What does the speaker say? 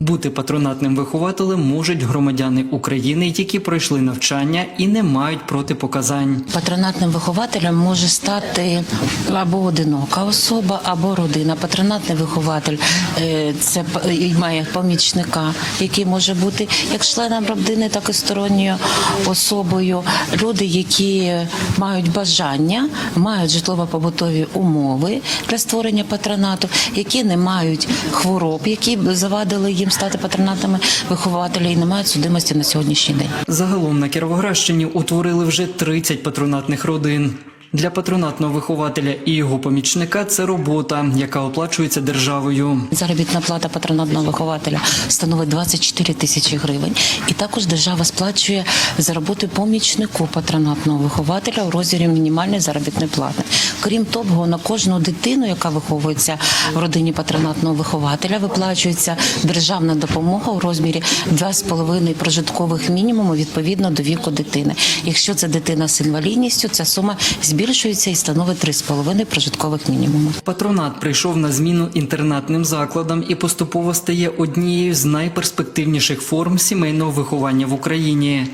Бути патронатним вихователем можуть громадяни України, які пройшли навчання і не мають протипоказань. Патронатним вихователем може стати або одинока особа, або родина. Патронатний вихователь е, це має помічника, який може бути як членом родини, так і сторонньою особою. Люди, які мають бажання, мають житлово-побутові умови для створення патронату, які не мають хвороб, які завадили їм стати патронатами вихователі і не мають судимості на сьогоднішній день. Загалом на Кіровоградщині утворили вже 30 патронатних родин. Для патронатного вихователя і його помічника це робота, яка оплачується державою. Заробітна плата патронатного вихователя становить 24 тисячі гривень. І також держава сплачує за роботу помічнику патронатного вихователя у розмірі мінімальної заробітної плати. Крім того, на кожну дитину, яка виховується в родині патронатного вихователя, виплачується державна допомога у розмірі 2,5 прожиткових мінімуму відповідно до віку дитини. Якщо це дитина з інвалідністю, ця сума збільшується і становить 3,5 прожиткових мінімуму. Патронат прийшов на зміну інтернатним закладам і поступово стає однією з найперспективніших форм сімейного виховання в Україні.